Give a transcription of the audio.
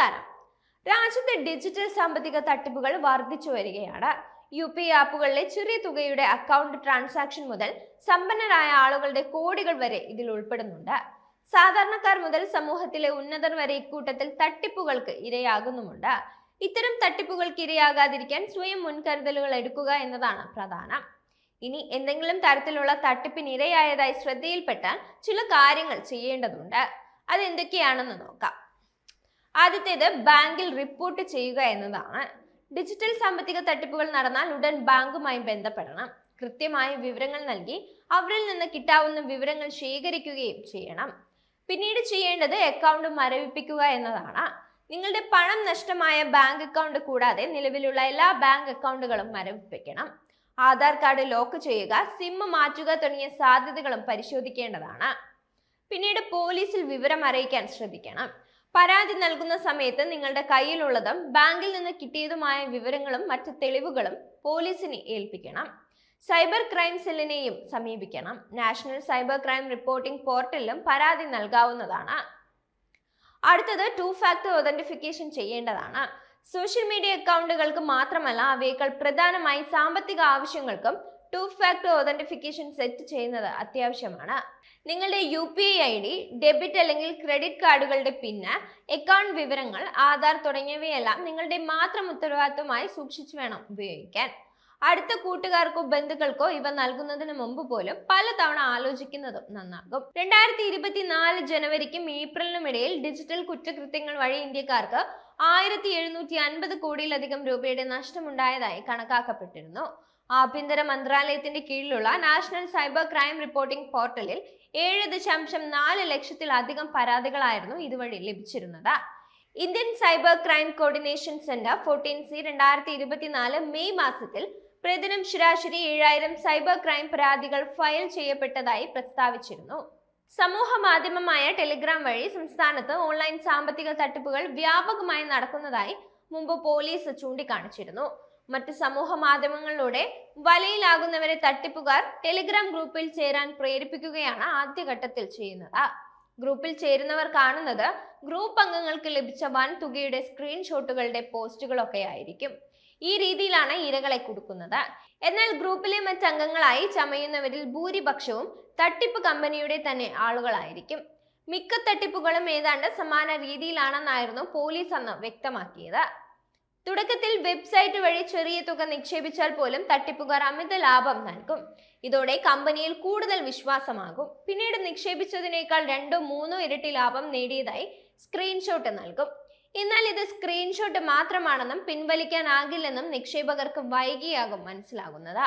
നമസ്കാരം. രാജ്യത്തെ ഡിജിറ്റൽ സാമ്പത്തിക തട്ടിപ്പുകൾ വർദ്ധിച്ചു വരികയാണ്. യു പി ആപ്പുകളിലെ ചെറിയ തുകയുടെ അക്കൗണ്ട് ട്രാൻസാക്ഷൻ മുതൽ സമ്പന്നരായ ആളുകളുടെ കോടികൾ വരെ ഇതിൽ ഉൾപ്പെടുന്നുണ്ട്. സാധാരണക്കാർ മുതൽ സമൂഹത്തിലെ ഉന്നതർ വരെ ഇക്കൂട്ടത്തിൽ തട്ടിപ്പുകൾക്ക് ഇരയാകുന്നുമുണ്ട്. ഇത്തരം തട്ടിപ്പുകൾക്ക് ഇരയാകാതിരിക്കാൻ സ്വയം മുൻകരുതലുകൾ എടുക്കുക എന്നതാണ് പ്രധാനം. ഇനി എന്തെങ്കിലും തരത്തിലുള്ള തട്ടിപ്പിന് ഇരയായതായി ശ്രദ്ധയിൽപ്പെട്ടാൽ ചില കാര്യങ്ങൾ ചെയ്യേണ്ടതുണ്ട്. അതെന്തൊക്കെയാണെന്ന് നോക്കാം. ആദ്യത്തേത് ബാങ്കിൽ റിപ്പോർട്ട് ചെയ്യുക എന്നതാണ്. ഡിജിറ്റൽ സാമ്പത്തിക തട്ടിപ്പുകൾ നടന്നാൽ ഉടൻ ബാങ്കുമായി ബന്ധപ്പെടണം. കൃത്യമായ വിവരങ്ങൾ നൽകി അവരിൽ നിന്ന് കിട്ടാവുന്ന വിവരങ്ങൾ ശേഖരിക്കുകയും ചെയ്യണം. പിന്നീട് ചെയ്യേണ്ടത് അക്കൗണ്ട് മരവിപ്പിക്കുക എന്നതാണ്. നിങ്ങളുടെ പണം നഷ്ടമായ ബാങ്ക് അക്കൗണ്ട് കൂടാതെ നിലവിലുള്ള എല്ലാ ബാങ്ക് അക്കൗണ്ടുകളും മരവിപ്പിക്കണം. ആധാർ കാർഡ് ലോക്ക് ചെയ്യുക സിം മാറ്റുക തുടങ്ങിയ സാധ്യതകളും പരിശോധിക്കേണ്ടതാണ്. പിന്നീട് പോലീസിൽ വിവരം അറിയിക്കാൻ ശ്രദ്ധിക്കണം പരാതി നൽകുന്ന സമയത്ത് നിങ്ങളുടെ കയ്യിലുള്ളതും ബാങ്കിൽ നിന്ന് കിട്ടിയതുമായ വിവരങ്ങളും മറ്റ് തെളിവുകളും പോലീസിനെ ഏൽപ്പിക്കണം. സൈബർ ക്രൈം സെല്ലിനെയും സമീപിക്കണം. നാഷണൽ സൈബർ ക്രൈം റിപ്പോർട്ടിംഗ് പോർട്ടലിലും പരാതി നൽകാവുന്നതാണ്. അടുത്തത് ടു ഫാക്ടർ ഒതന്റിഫിക്കേഷൻ ചെയ്യേണ്ടതാണ്. സോഷ്യൽ മീഡിയ അക്കൗണ്ടുകൾക്ക് മാത്രമല്ല അവയേക്കാൾ പ്രധാനമായി സാമ്പത്തിക ആവശ്യങ്ങൾക്കും ടു ഫാക്ടർ ഒതന്റിഫിക്കേഷൻ സെറ്റ് ചെയ്യുന്നത് അത്യാവശ്യമാണ്. നിങ്ങളുടെ U P I I D debit അല്ലെങ്കിൽ ക്രെഡിറ്റ് കാർഡുകളുടെ പിന്ന് അക്കൗണ്ട് വിവരങ്ങൾ ആധാർ തുടങ്ങിയവയെല്ലാം നിങ്ങളുടെ മാത്രം ഉത്തരവാദിത്വമായി സൂക്ഷിച്ചു വേണം ഉപയോഗിക്കാൻ. അടുത്ത കൂട്ടുകാർക്കോ ബന്ധുക്കൾക്കോ ഇവ നൽകുന്നതിന് മുമ്പ് പോലും പലതവണ ആലോചിക്കുന്നതും നന്നാകും. രണ്ടായിരത്തി ഇരുപത്തിനാല് ജനുവരിക്കും ഏപ്രിലിനും ഇടയിൽ ഡിജിറ്റൽ കുറ്റകൃത്യങ്ങൾ വഴി ഇന്ത്യക്കാർക്ക് ആയിരത്തി എഴുന്നൂറ്റി അൻപത് കോടിയിലധികം രൂപയുടെ നഷ്ടമുണ്ടായതായി കണക്കാക്കപ്പെട്ടിരുന്നു. ആഭ്യന്തര മന്ത്രാലയത്തിന്റെ കീഴിലുള്ള നാഷണൽ സൈബർ ക്രൈം റിപ്പോർട്ടിംഗ് പോർട്ടലിൽ ഏഴ് ദശാംശം നാല് ലക്ഷത്തിലധികം പരാതികളായിരുന്നു ഇതുവഴി ലഭിച്ചിരുന്നത്. Indian cyber crime coordination centre fourteen C രണ്ടായിരത്തി ഇരുപത്തിനാല് മെയ് മാസത്തിൽ പ്രതിദിനം ശരാശരി ഏഴായിരം സൈബർ ക്രൈം പരാതികൾ ഫയൽ ചെയ്യപ്പെട്ടതായി പ്രസ്താവിച്ചിരുന്നു. സമൂഹ മാധ്യമമായ ടെലിഗ്രാം വഴി സംസ്ഥാനത്ത് ഓൺലൈൻ സാമ്പത്തിക തട്ടിപ്പുകൾ വ്യാപകമായി നടക്കുന്നതായി മുമ്പ് പോലീസ് ചൂണ്ടിക്കാണിച്ചിരുന്നു. മറ്റ് സമൂഹ മാധ്യമങ്ങളിലൂടെ വലയിലാകുന്നവരെ തട്ടിപ്പുകാർ ടെലിഗ്രാം ഗ്രൂപ്പിൽ ചേരാൻ പ്രേരിപ്പിക്കുകയാണ് ആദ്യഘട്ടത്തിൽ ചെയ്യുന്നത്. ഗ്രൂപ്പിൽ ചേരുന്നവർ കാണുന്നത് ഗ്രൂപ്പ് അംഗങ്ങൾക്ക് ലഭിച്ച വൻ തുകയുടെ സ്ക്രീൻഷോട്ടുകളുടെ പോസ്റ്റുകളൊക്കെ ആയിരിക്കും. ഈ രീതിയിലാണ് ഇരകളെ കൊടുക്കുന്നത്. എന്നാൽ ഗ്രൂപ്പിലെ മറ്റ് അംഗങ്ങളായി ചമയുന്നവരിൽ ഭൂരിപക്ഷവും തട്ടിപ്പ് കമ്പനിയുടെ തന്നെ ആളുകളായിരിക്കും. മിക്ക തട്ടിപ്പുകളും ഏതാണ്ട് സമാന രീതിയിലാണെന്നായിരുന്നു പോലീസ് അന്ന് വ്യക്തമാക്കിയത്. തുടക്കത്തിൽ വെബ്സൈറ്റ് വഴി ചെറിയ തുക നിക്ഷേപിച്ചാൽ പോലും തട്ടിപ്പുകാർ അമിത ലാഭം നൽകും. ഇതോടെ കമ്പനിയിൽ കൂടുതൽ വിശ്വാസമാകും. പിന്നീട് നിക്ഷേപിച്ചതിനേക്കാൾ രണ്ടോ മൂന്നോ ഇരട്ടി ലാഭം നേടിയതായി സ്ക്രീൻഷോട്ട് നൽകും. എന്നാൽ ഇത് സ്ക്രീൻഷോട്ട് മാത്രമാണെന്നും പിൻവലിക്കാനാകില്ലെന്നും നിക്ഷേപകർക്ക് വൈകിയാകും മനസ്സിലാകുന്നത്.